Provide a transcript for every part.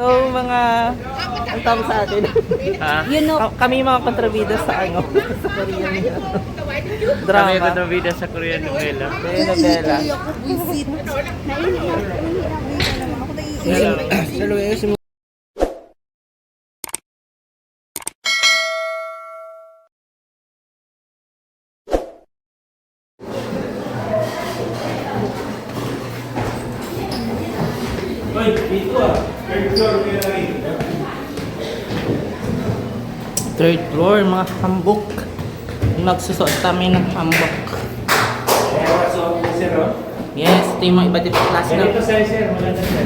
So, mga, ang tawag sa atin? Ha? you know, kami mga kontrabida sa ano, sa Korean Kami drama. ko bida sa Korean novela. Telenovela. Third floor, mga hambok. Magsusuot kami ng hambok. Yes, ito yung mga iba't ibang klase ng Ganito sir, sir. Maganda sir.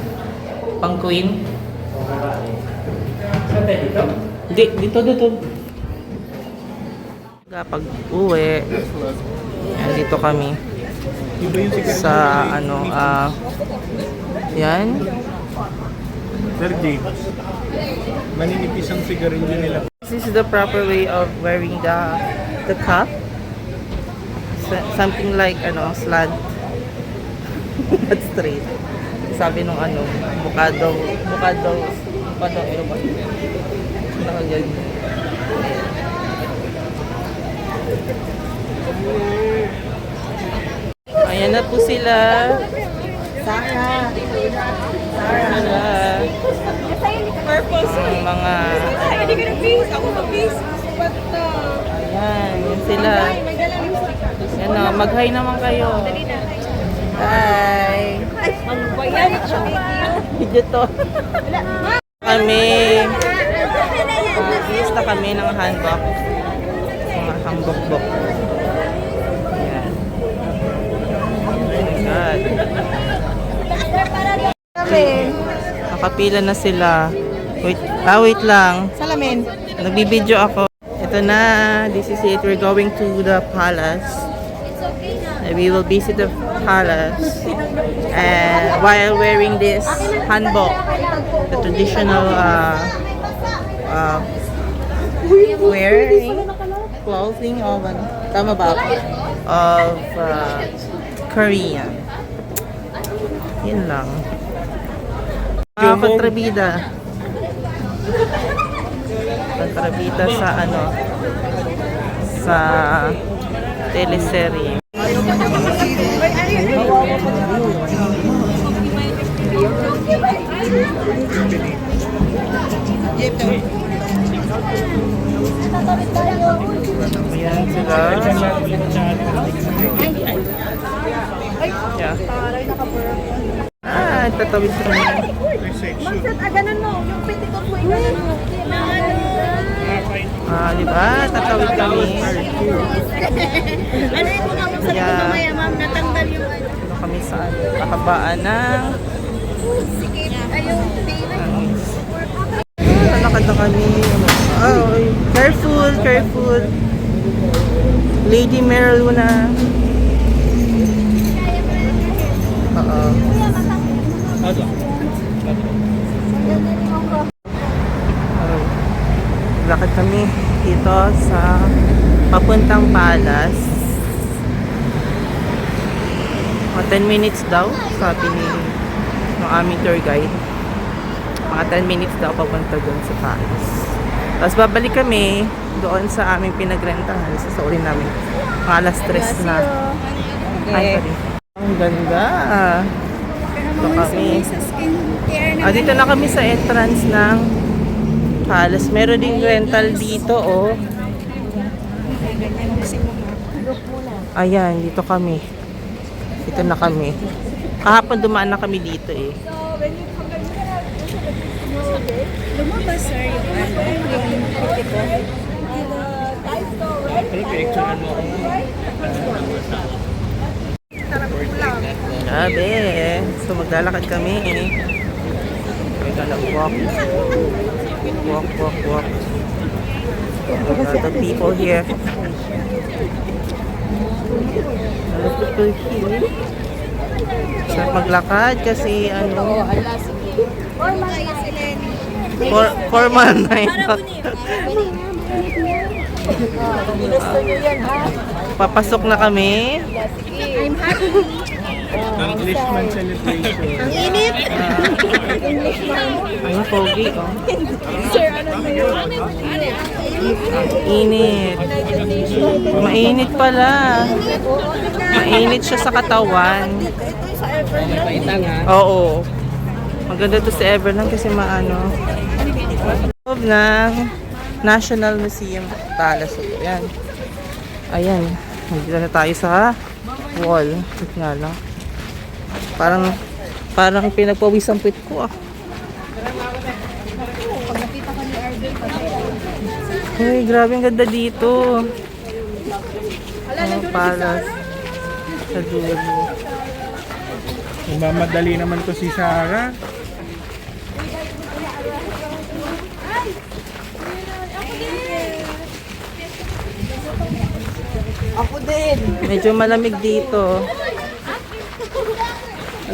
pang queen. Saan tayo dito? Hindi, dito, dito. Kapag uwi, yan, dito kami sa ano, ah, yan. Sir James, maninipis ang sigarilyo nila. This is the proper way of wearing the the cap. S- something like ano, slant. Not straight. Sabi nung ano, mukha daw, mukha daw, mukha daw, ano ba? Nakaganyan. Ayan na po sila. Sarah. Sarah. Ang mga Ayan, yun sila. Yan o, mag-hi naman kayo. Hi. Video to. kami. Yes na kami ng handbook. Mga handbook-book. Ayan. Oh my God. Nakapila na sila. Wait, ah, wait lang. Salamin. Nagbibideo ako. Ito na. This is it. We're going to the palace. We will visit the palace. And while wearing this hanbok, the traditional uh, uh, wearing clothing of ano, tama ba? Of uh, Korean. Yun lang. Mga kontrabida. Kontrabida sa ano sa teleserye. Ayan sila. Yeah. Ah, tatawid kami. Set, ah, ganun mo. Yung petticoat mo, ganun mo. Ah, di ba? Tatawid kami. Ano yung mga mo sa Yeah. mamaya, ma'am, natanggal yung ano. Dito kami sa kahabaan ng Sikip. Ay, yung pila. Ah, Lakad na kami. Oh, careful, careful. Lady Meryl na. Oo. Lakad kami dito sa papuntang palace. Mga 10 minutes daw, sabi ni ng aming tour guide. Mga 10 minutes daw papunta doon sa palace. Tapos babalik kami doon sa aming pinagrentahan sa sorry namin. Mga alas 3 na. Ay, sorry. Ang ganda. Ito kami. Ah, dito na kami sa entrance ng palace. Meron ding rental dito, oh. Ayan, dito kami. Dito na kami. Kahapon dumaan na kami dito, eh. Lumabas, sir, yung ano, yung. Grabe. So maglalakad kami. We're gonna walk. Walk, walk, walk. A lot of people here. A lot of people here. Sarap maglakad kasi ano. Gusto niyo yan, ha? Papasok na kami. I'm happy. Englishman celebration. Ang init. Ayun, pogi, oh. Sir, ano yun? Init. Mainit pala. Mainit siya sa katawan. Oo. Maganda to si Everland kasi maano. Loob ng National Museum Palace. Ito, yan. Ayan. Nandito na tayo sa wall. Nga lang. Parang parang pinagpawis ang pit ko ah. Uy, grabe ang ganda dito. Oh, palace. Sa dulo. Mamadali naman to si Sarah. Ako din. Medyo malamig dito.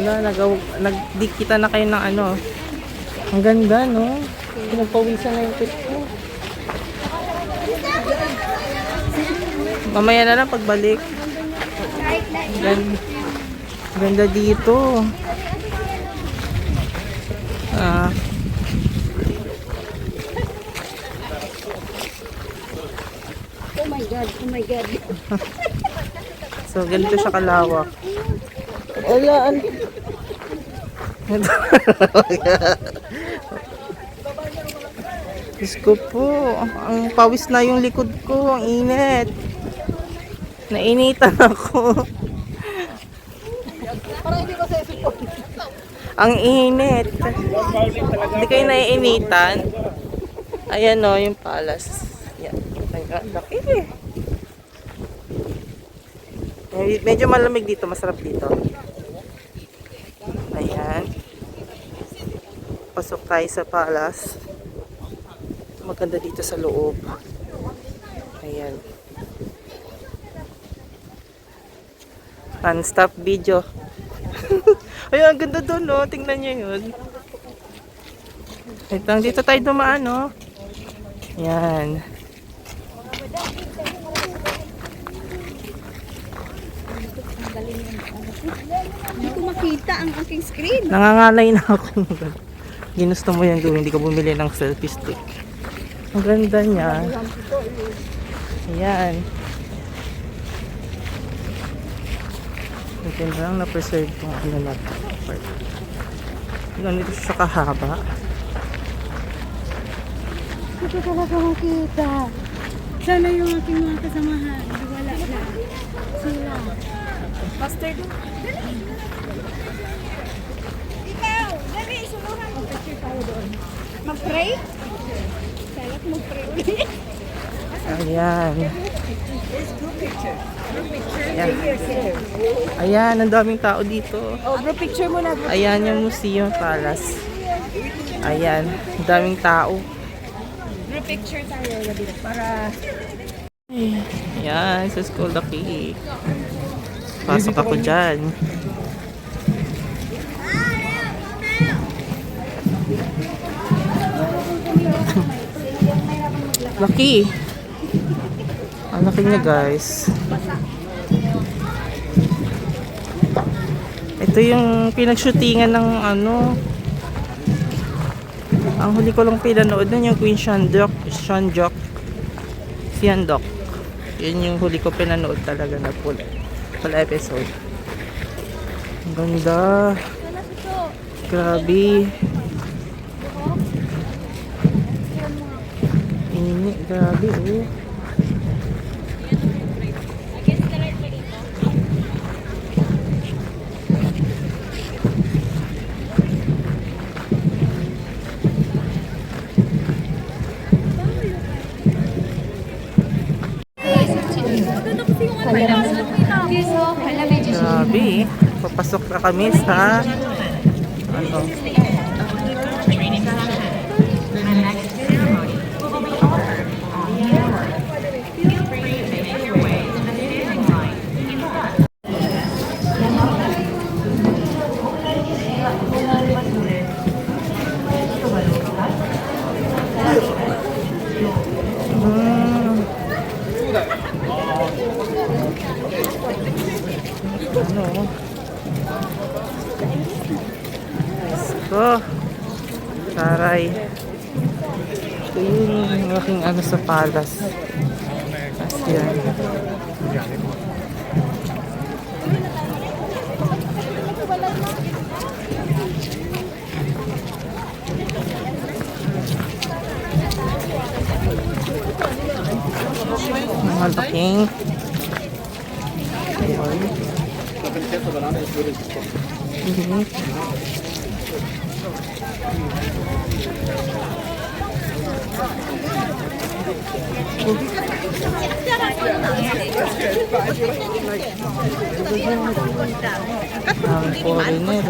Ala, nagaw, nagdikita na kayo ng ano. Ang ganda, no? Pinagpawisan na yung pit ko. Mamaya na lang pagbalik. Ganda, ganda dito. Ah, Oh my God, oh my God. so, ganito siya kalawak. Wala, an... Diyos ko po, ang pawis na yung likod ko, ang init. Nainitan ako. ang init. Hindi kayo naiinitan. Ayan o, yung palace. Yan. Ang laki eh. Med- Medyo malamig dito, masarap dito. Ayan. Pasok tayo sa palace. Maganda dito sa loob. Ayan. Non-stop video. Ayan, ang ganda doon, no? Tingnan nyo yun. Lang, dito tayo dumaan, no? Ayan. Hindi ko makita ang aking screen. Nangangalay na ako. Ginusto mo yan doon, hindi ka bumili ng selfie stick. Ang ganda niya. Ayan. Ito lang na-preserve kung ano na part. Ganito siya kahaba. Hindi ko talaga makita. Sana yung aking mga kasamahan. Wala na. Sila. Pastor doon. Ikaw! Dali, suluhan mo. Picture tayo doon. Mag-pray? Sana mag-pray ulit. Ayan. Ayan. Ayan, ang daming tao dito. Oh, bro, picture mo na. Ayan yung Museum Palace. Ayan, ang daming tao. Bro, picture tayo. Labi Para... Ayan, sa school the key. Pasok ako dyan. Laki. Ang laki niya guys. Ito yung pinagshootingan ng ano. Ang huli ko lang pinanood nun yung Queen Shandok. Shandok. Siandok. Yun yung huli ko pinanood talaga na full, full episode. Ang ganda. Grabe. Init, grabe oh. Grabe. Papasok na kami sa ano. Ano? Ko. Taray. Ito yung aking ano sa palas. Tapos yan. Mga laking. Mhm. Ang foreigner.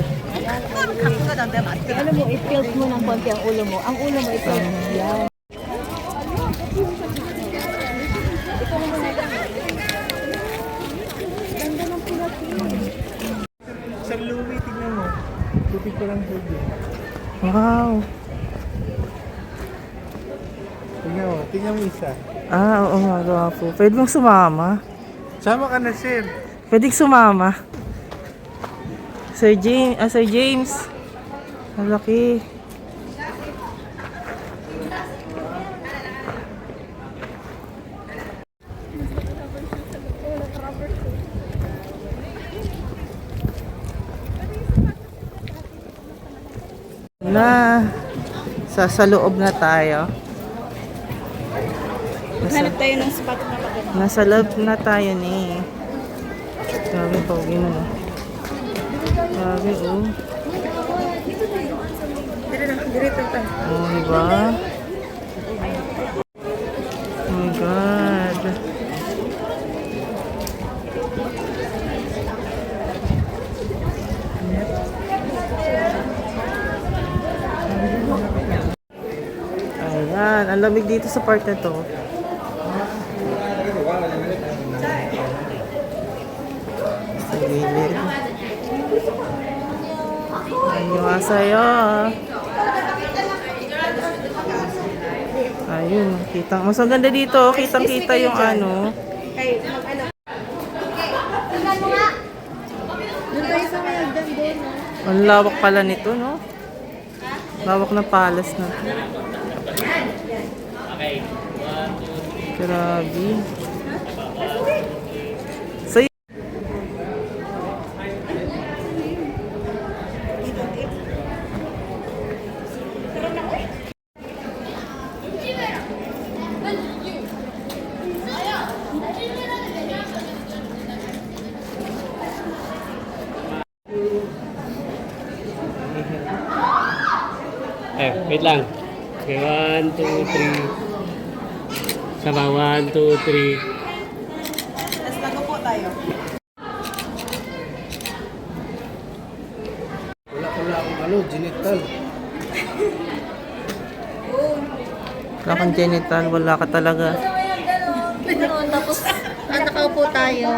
Alam mo, i-tilt mo ng konti ang ulo mo. Ang ulo mo, i-tilt. Yan. Sa Louis, tignan mo. Tupig ko lang hood eh. Wow. Tignan mo, tignan mo isa. Ah, oo nga, gwapo. Pwede mong sumama. Sama ka na, Sir. Pwede sumama. Sir James, ah, Sir James. Ang Na, sa, sa loob na tayo. Hanap tayo ng spot na maganda. Nasa loob na tayo ni. Grabe, pogi na no. Grabe, oh. Oh, diba? Oh my God. Ayan, ang lamig dito sa part na to. Sa gilid. Annyeonghaseyo. Ayun, kita. Mas maganda dito, kitang-kita yung ano. Hagdan doon. Ang lawak pala nito, no? Lawak na palace na. Grabe. Say y- Eh, wait lang. Two, three. Wala wala akong ano, genital. wala kang genital, wala ka talaga. Tapos, ah, nakaupo tayo.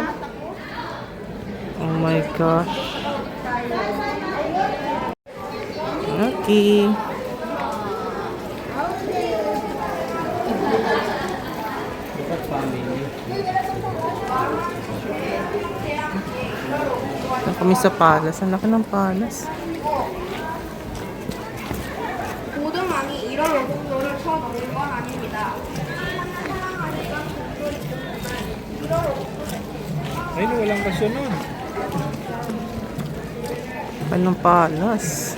Oh my gosh. Okay. Doon kami sa palas. Ang laki ng palas. 고등왕이 이런 로봇도를 쳐놓은 건 아닙니다. Ayun, walang kasunod. Anong palas?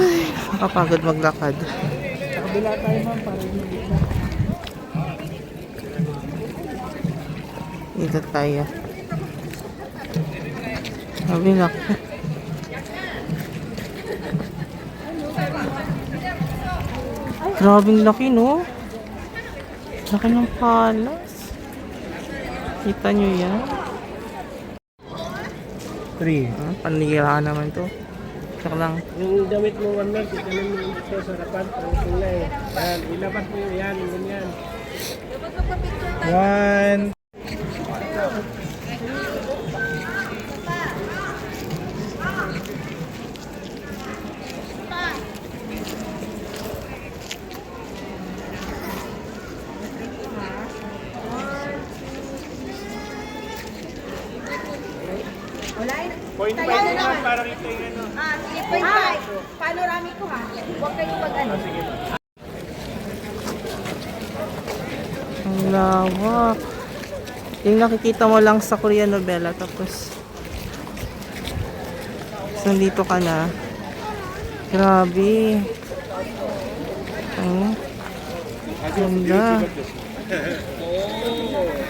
Ay, nakapagod maglakad. Sa kabila tayo, ma'am, para yung gitna. Dito tayo. Sabi na Grabing laki, no? Laki ng palas. Kita nyo yan? Three. Ah, panira naman to. Tsaka lang. Yung damit mo, one month, itanan mo ito sa pang na eh. Yan, ilabas mo yan, ganyan. One. Point five naman para rito yung ano. Ah, sige, point five. Panoramic ko ha. Huwag kayong mag ano. Ang lawak. Yung nakikita mo lang sa Korean novela tapos so, nandito ka na. Grabe. Oh. Ganda.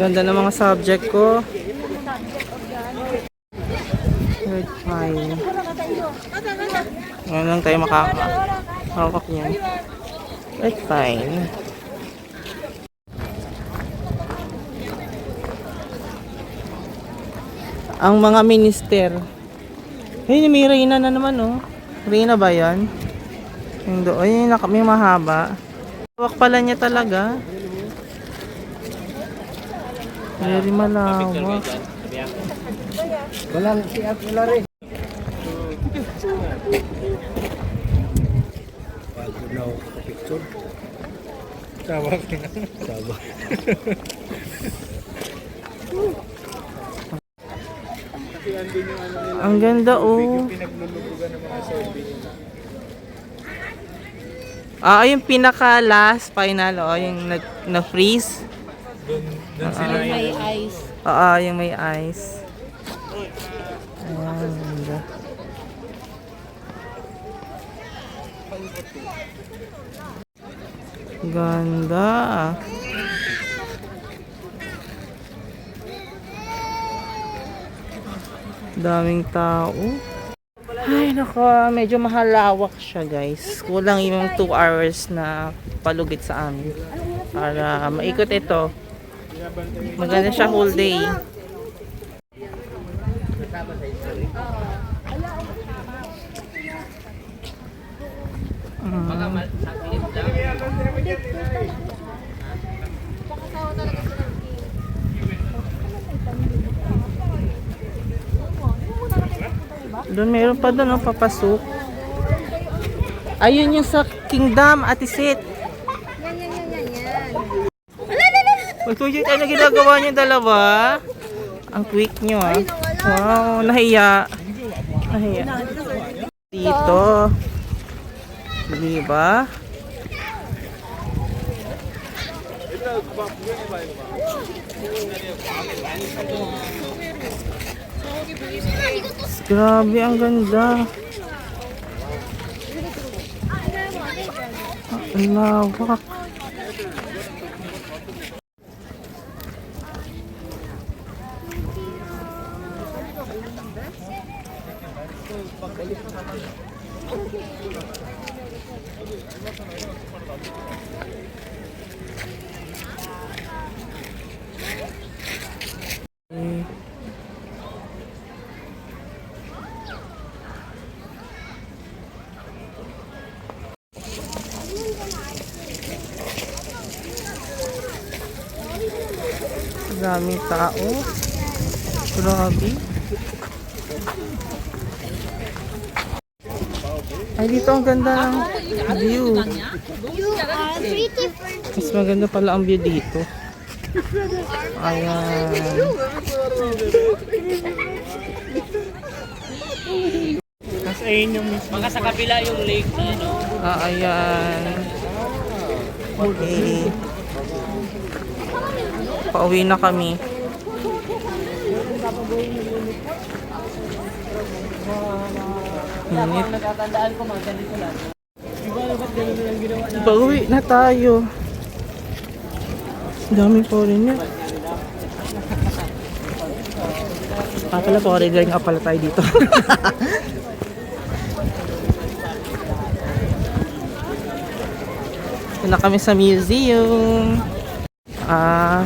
Ganda ng mga subject ko. Third file. Ngayon lang tayo makakahawak niyan. Third file. Ang mga minister. Hey, may Reyna na naman, oh. Reyna ba yan? Yung do, ay, naka- may mahaba. Hawak pala niya talaga. Very malawak. Walang si At Hilary. Bago na ako picture. Sawa ka na. Nila. Ang ganda, oh. Pinaglulubugan ng mga zombie nila. Ah, yung pinaka last final, oh, yung nag na-freeze. Doon, doon sila yung... Oo, yung may ice. Ayan, ganda. Ganda. Daming tao. Ay, nako, medyo mahalawak siya, guys. Kulang yung 2 hours na palugit sa amin. Para maikot ito. Maganda siya whole day. Doon meron pa doon, oh, papasok. Ayun yung sa Kingdom, Ate Sit. Yan, yan, yan, yan, yan. Magtujit tayo na ginagawa niyo dalawa. Ang quick niyo ah. Wow, nahiya. Nahiya. Dito. Di ba? Grabe, ang ganda. Ang lawak. Daming tao. Grabe. Ay, dito ang ganda ng view. Mas maganda pala ang view dito. Ayan. Tapos ayun yung mismo. Baka sa kabila yung lake na ano. Ah, ayan. Okay. Pauwi na kami. Init. Natatandaan ko mga ganito lang. Pauwi na tayo. Dami po rin yan. Ah, pala foreigner nga pala tayo dito. Ito na kami sa museum. Ah,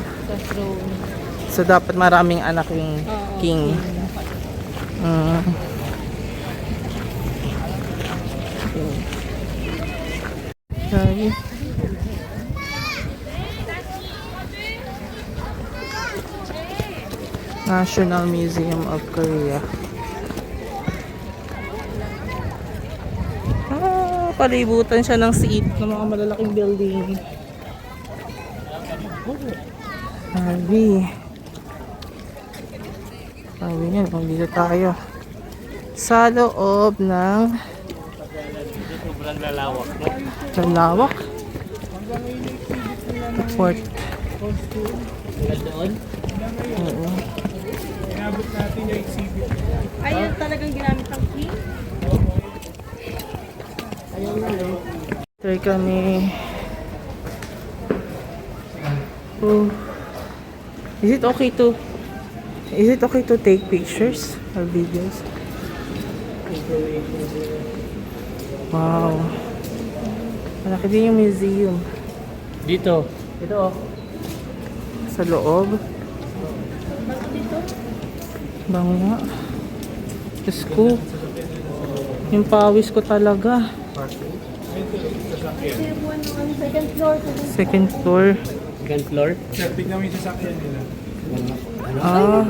so dapat maraming anak yung king. Mm. Grabe. National Museum of Korea. Ah, palibutan siya ng seat ng mga malalaking building. Sabi. Sabi niya, kung dito tayo. Sa loob ng na. Lalawak. Port. Doon? Oo. Inabot natin yung exhibit. Ayun talagang ginamit ng key. Try kami. Oh. Is it okay to Is it okay to take pictures or videos? Wow. Malaki din yung museum. Dito. Ito oh. Sa loob. Bango nga. Diyos ko. Yung pawis ko talaga. Second floor. Second floor. Second floor. Sir, tignan mo yung sasakyan nila. Ah.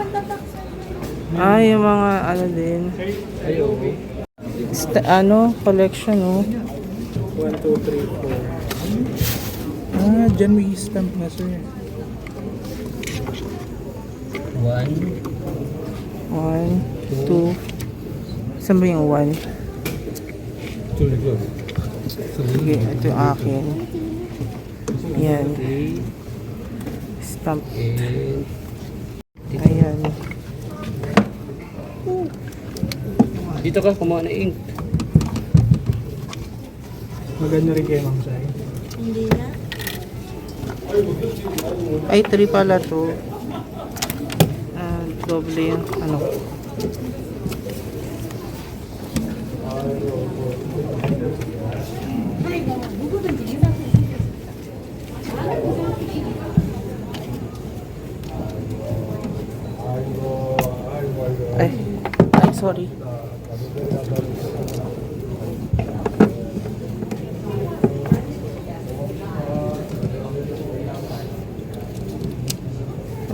Ah, yung mga ano din. Ayo. Sta- ano, collection, oh. 1, 2, 3, 4. Ah, dyan may stamp na sir. One. One, two. Saan ba yung one? Sige, ito yung akin. Yan. Okay. Stamp. Ayan. dito ka kumuha ng ink. Maganda rin kayo ma'am sa'yo. Hindi na. Ay, three pala to. Doble yung ano. Ay, ay, sorry.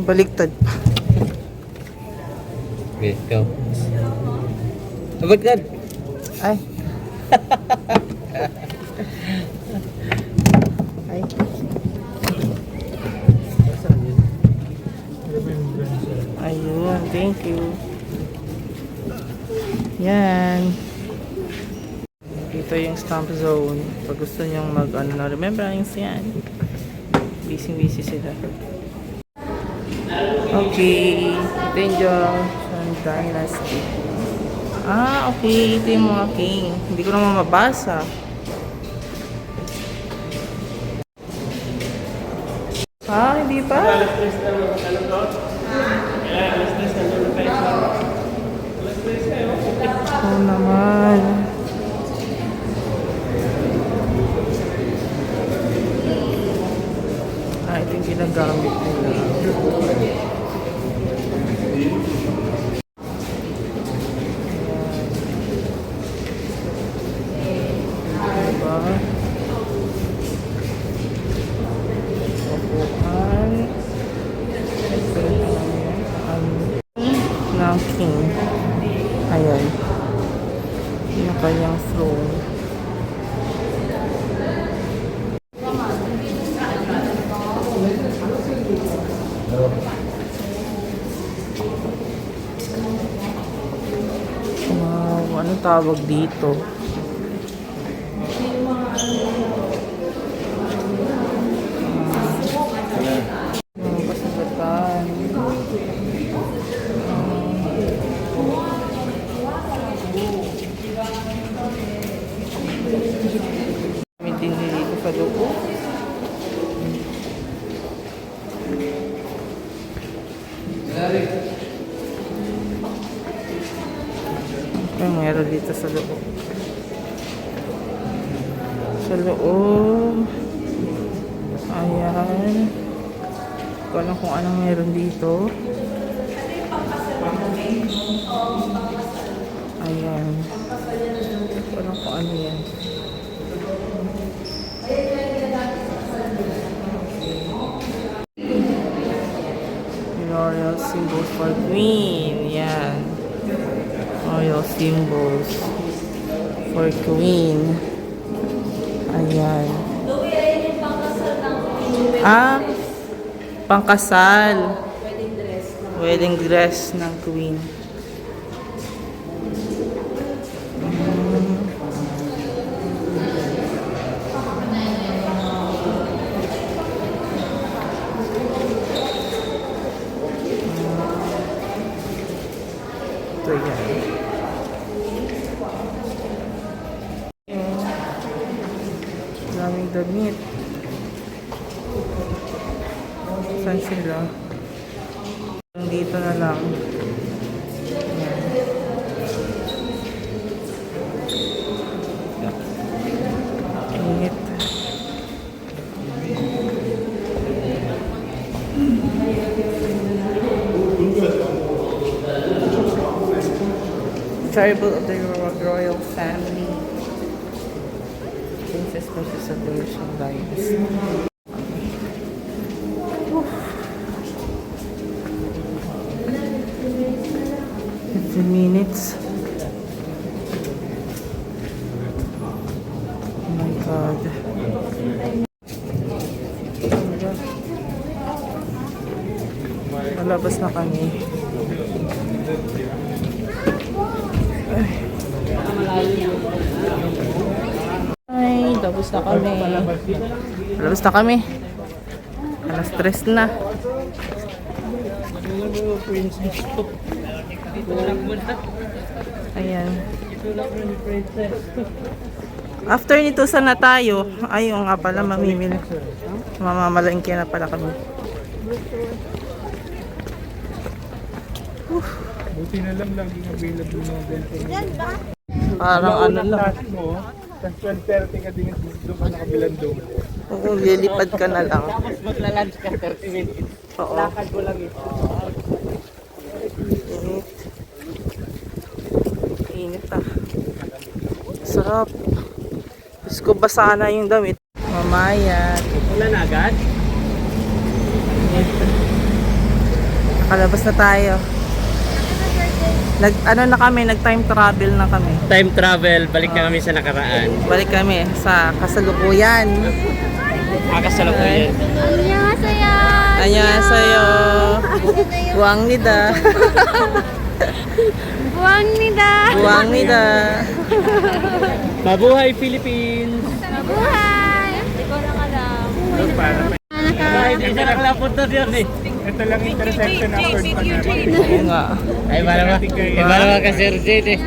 Baliktad pa. Okay, Abad ka. Ay. Ay. Ayun, thank you. Yan. Dito yung stamp zone. Pag gusto nyong mag ano na remembrance yan. Busy busy sila. Okay. Yung Joseon Dynasty. Ah, okay. Ito yung mga king. Hindi ko naman mabasa. Ah, hindi pa? Oo naman. Ah, ito yung ginagamit nila. Yung kanyang throne. Wow, ano tawag dito? Mga kasagatan. May dinili ko sa loob. Ay, meron dito sa loob. Sa loob. Ayan. Hindi ko alam kung anong meron dito. Ayan. Hindi ko alam kung ano yan. Royal symbols for Queen. Yan. Royal symbols for Queen. Ayan. Ah, pangkasal. Wedding dress ng Queen. Ito yan. Daming damit. Saan sila? Dito na lang. Init. Tribal of the ro- royal family. Princess the Russian Dynasty. Fifteen minutes. Oh my god. Malabas na kami. Ay, tapos na kami. Palabas na kami. Alas stress na. Ayan. After nito sana tayo, ayun nga pala mamimili. Mamamalengke na pala kami. Buti na lang laging available mga bento. Parang ano lang. Task mo, tapos 12.30 ka din doon ka nakabilang doon. Oo, lilipad ka na lang. Tapos magla-lunch ka 30 minutes. Oo. Lakad mo lang ito. Init. Init ah. Sarap. Gusto ko basa na yung damit. Mamaya. Wala na agad? Init. Nakalabas na tayo. Nag, ano na kami, nag-time travel na kami. Time travel, balik na ah. kami sa nakaraan. Balik kami sa kasalukuyan. Ah, kasalukuyan. Annyeonghaseyo. Annyeonghaseyo. Buangnida. Buangnida. Buangnida. Mabuhay Philippines! Mabuhay! Hindi ko lang. Eh. Ito lang yung intersection after pa. Oo nga. Ay, para ba? Ay, para ba ka Sir Jade eh.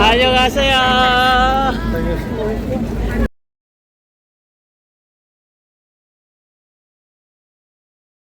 Ayaw nga sa'yo!